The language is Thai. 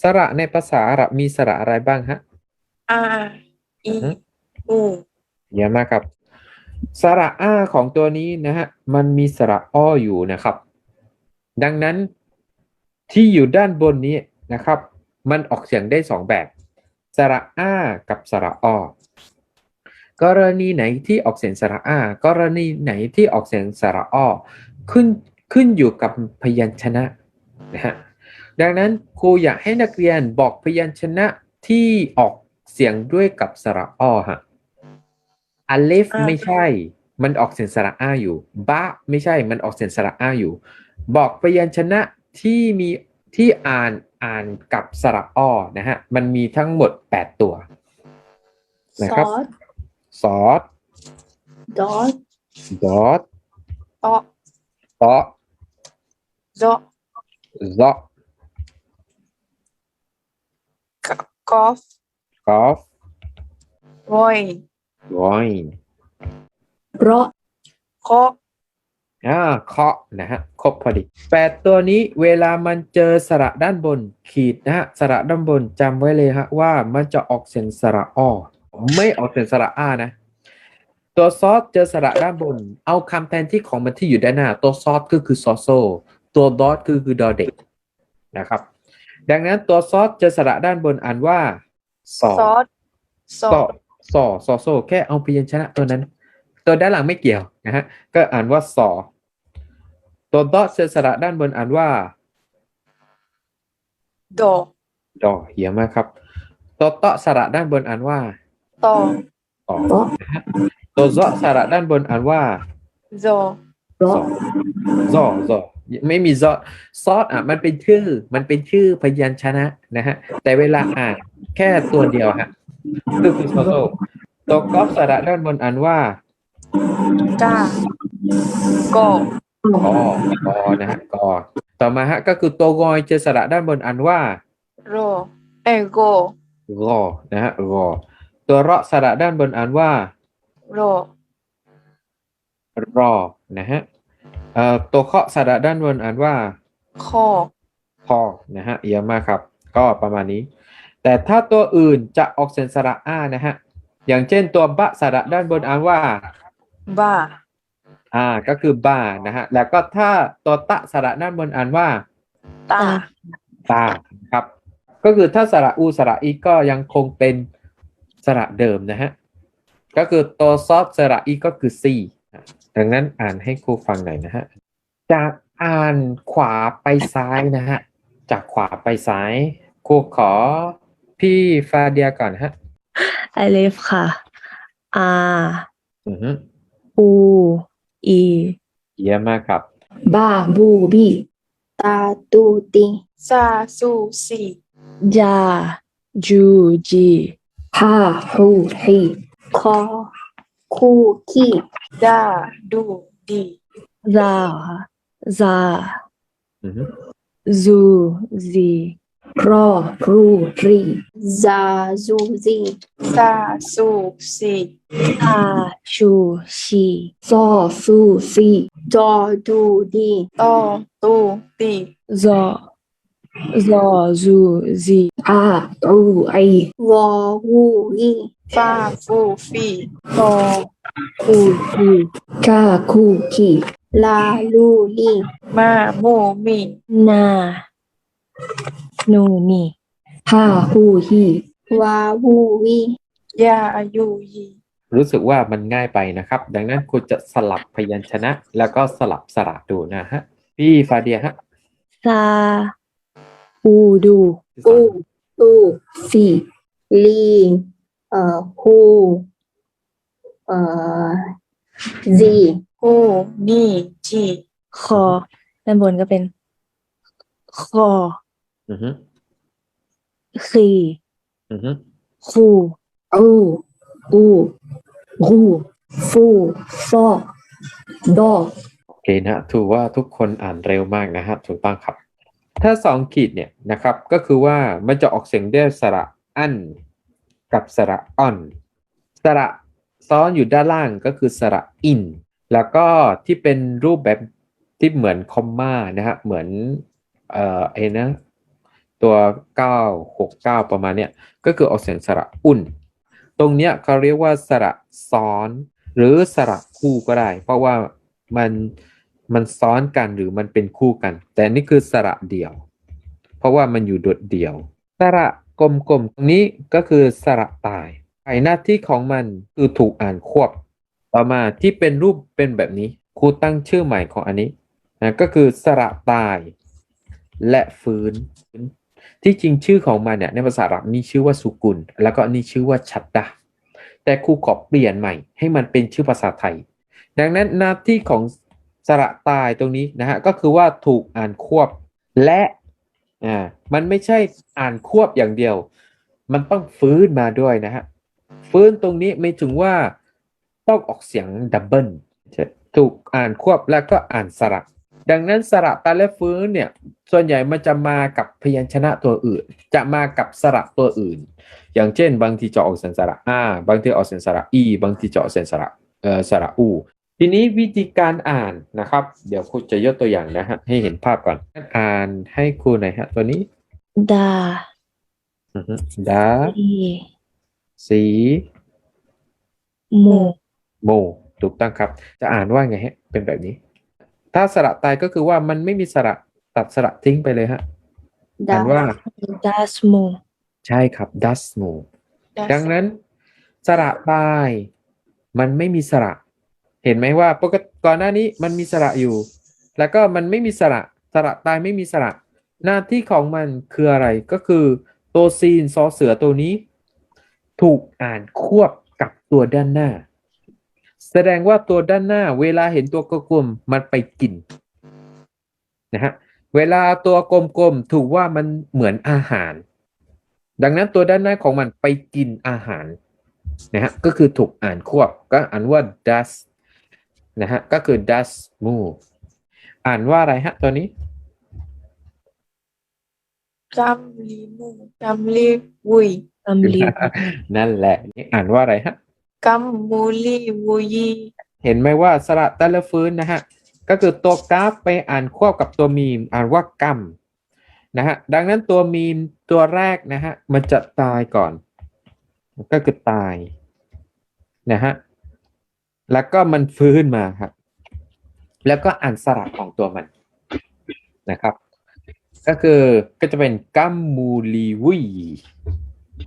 สระในภาษาอาหรับมีสระอะไรบ้างฮะ อาอีอืมอูเยี่ยมมากครับ สระอาของตัวนี้นะฮะ มันมีสระอ้ออยู่นะครับ ดังนั้นที่อยู่ด้านบนนี้นะครับ มันออกเสียงได้สองแบบ สระอากับสระอ้อกรณีไหนที่ออกเสียงสระอา กรณีไหนที่ออกเสียงสระอ้อขึ้นขึ้นอยู่กับพยัญชนะนะฮะ ดังนั้นครูอยากให้นักเรียนบอกพยัญชนะที่ออกเสียงด้วยกับสระอ้อฮะอเลฟไม่ใช่ มันออกเสียงสระอาอยู่บะไม่ใช่ มันออกเสียงสระอาอยู่ บอกพยัญชนะที่มีที่อ่านอ่านกับสระอ้อนะฮะ มันมีทั้งหมด8ตัวซนะครับอสซอสดอสดอทตอเตาะจอซอ กกกอฟกอฟวอยวอยเราะ เคาะอ่าเคาะนะฮะครบพอดีแปดตัวนี้เวลามันเจอสระด้านบนขีดนะฮะสระด้านบนจำไว้เลยฮะว่ามันจะออกเสียงสระอ้อไม่ออกเสียงสระอานะ ตัวซอสเจอสระด้านบน เอาคำแทนที่ของมันที่อยู่ด้านหน้า ตัวซอสก็คือซอโซ ตัวดอทก็คือดอเด็กนะครับ ดังนั้นตัวซอสเจอสระด้านบนอ่านว่าซอซอสซอซอซอซอโซแค่เอาพยัญชนะตัวนั้น ตัวด้านหลังไม่เกี่ยวนะฮะก็อ่านว่าซอตัวดอทเจอสระด้านบนอ่านว่าดอดอเหี้ยมากครับ ตัวเตาะสระด้านบนอ่านว่าตอต่อเราะนะฮะตัวซอสระด้านบนอ่านว่าจอเราะซอซอ ไม่มีซอซอสอะมันเป็นชื่อ มันเป็นชื่อพยัญชนะนะฮะ แต่เวลาอ่านแค่ตัวเดียวฮะก็คือโซโซตัวกอฟสระด้านบนอ่านว่ากากอกอกอนะฮะกอต่อมาฮะก็คือตัวงอยเจอสระด้านบนอ่านว่าโรเอโกรอนะฮะรอตัวเราะสระด้านบนอ่านว่าโรรอนะฮะ เอ่อตัวเคาะสระด้านบนอ่านว่าคอพอนะฮะเยอะมากครับ ก็ประมาณนี้ แต่ถ้าตัวอื่นจะออกเสียงสระอานะฮะอย่างเช่นตัวบะสระด้านบนอ่านว่าบาอ่าก็คือบานะฮะแล้วก็ถ้าตัวตะสระด้านบนอ่านว่าตาตาครับ ก็คือถ้าสระอูสระอีก็ยังคงเป็นสระเดิมนะฮะก็คือตัวซอฟสระอีก็คือซี ดังนั้นอ่านให้ครูฟังหน่อยนะฮะ จากอ่านขวาไปซ้ายนะฮะ จากขวาไปซ้าย ครูขอพี่ฟาเดียก่อนฮะไอเลฟค่ะอาอือฮึอูอีเยี่ยมมากครับ บาบูบีตาตูติซาซูซีจาจูจีฮาฮูฮีคอ คูคีดาดูดีซาค่ะซา อือฮึซูซีรอรูรีซาซูซีซาซูซีตาชูชีซอซูซีจอดูดีตอตูตีซอซอซูซีอาตูไอวอวูอี ฟาฟูฟีฟอคูคีกาคูคีลาลูลีมาโมมีนา นูนีฮาฮูฮีวาวูวียายูยีรู้สึกว่ามันง่ายไปนะครับ ดังนั้นครูจะสลับพยัญชนะ แล้วก็สลับสระดูนะฮะ พี่ฟาเดียฮะซาอูดูอูตูฟีลี เอ่อฮูเอ่อซีโฮมีจีคอด้านบนก็เป็นคออือฮึคีอือฮึคูอูอูรูฟูซอดอโอเคนะถือว่าทุกคนอ่านเร็วมากนะฮะถูกต้องครับ ถ้าสองขีดเนี่ยนะครับ ก็คือว่ามันจะออกเสียงด้วยสระอัน กับสระอ่อนสระซ้อนอยู่ด้านล่างก็คือสระอิน แล้วก็ที่เป็นรูปแบบที่เหมือนคอมมานะฮะเหมือนเอ่อไอ้นะตัวเก้าหกเก้าประมาณเนี้ยก็คือออกเสียงสระอุ่น ตรงเนี้ยเขาเรียกว่าสระซ้อน หรือสระคู่ก็ได้ เพราะว่ามันมันซ้อนกันหรือมันเป็นคู่กัน แต่นี่คือสระเดี่ยว เพราะว่ามันอยู่โดดเดี่ยว สระ กลมๆตรงนี้ก็คือสระตายไอหน้าที่ของมันคือถูกอ่านควบ ต่อมาที่เป็นรูปเป็นแบบนี้ครูตั้งชื่อใหม่ของอันนี้นะก็คือสระตาย และฟื้น ที่จริงชื่อของมันเนี่ยในภาษาอาหรับมีชื่อว่าสุกุล แล้วก็อันนี่ชื่อว่าชัดดาแต่ครูขอเปลี่ยนใหม่ ให้มันเป็นชื่อภาษาไทย ดังนั้นหน้าที่ของสระตายตรงนี้นะฮะก็คือว่าถูกอ่านควบและ อ่ามันไม่ใช่อ่านควบอย่างเดียว มันต้องฟื้นมาด้วยนะฮะ ฟื้นตรงนี้ไม่ถึงว่าต้องออกเสียงดับเบิลถูกอ่านควบแล้วก็อ่านสระ ดังนั้นสระตาและฟื้นเนี่ย ส่วนใหญ่มันจะมากับพยัญชนะตัวอื่น จะมากับสระตัวอื่น อย่างเช่น บางทีจะออกเสียงสระอาบางทีออกเสียงสระอี บางทีจะออกเสียงสระเอ่อสระอู ทีนี้วิธีการอ่านนะครับ เดี๋ยวครูจะยกตัวอย่างนะฮะให้เห็นภาพก่อน อ่านให้ครูหน่อยฮะ ตัวนี้ดาอือฮึดาอีสีโมโมถูกต้องครับ จะอ่านว่าไงฮะ เป็นแบบนี้ ถ้าสระตายก็คือว่ามันไม่มีสระตัดสระทิ้งไปเลยฮะดาอ่านว่าดาสโมใช่ครับ dust mo Das ดังนั้นสระตาย มันไม่มีสระ เห็นไหมว่าปกติก่อนหน้านี้มันมีสระอยู่ แล้วก็มันไม่มีสระสระตายไม่มีสระ หน้าที่ของมันคืออะไรก็คือตัวซีนซอเสือตัวนี้ ถูกอ่านควบกับตัวด้านหน้า แสดงว่าตัวด้านหน้า เวลาเห็นตัวกลมๆมันไปกินนะฮะเวลาตัวกลมๆถูกว่ามันเหมือนอาหาร ดังนั้นตัวด้านหน้าของมันไปกินอาหารนะฮะก็คือถูกอ่านควบก็อ่านว่า does นะฮะก็คือ does move อ่านว่าอะไรฮะตัวนี้ Kamlimu Kamli Wui กัมลีนั่นแหละนี่อ่านว่าอะไรฮะ Kamuli Wuyi เห็นไหมว่าสระแต่ละฟื้นนะฮะก็คือตัวกราฟไปอ่านควบกับตัวมีม อ่านว่ากัมนะฮะดังนั้นตัวมีมตัวแรกนะฮะมันจะตายก่อน ก็คือตายนะฮะ แล้วก็มันฟื้นมาครับ แล้วก็อ่านสระของตัวมันนะครับ ก็คือก็จะเป็นกัมมูลีวุย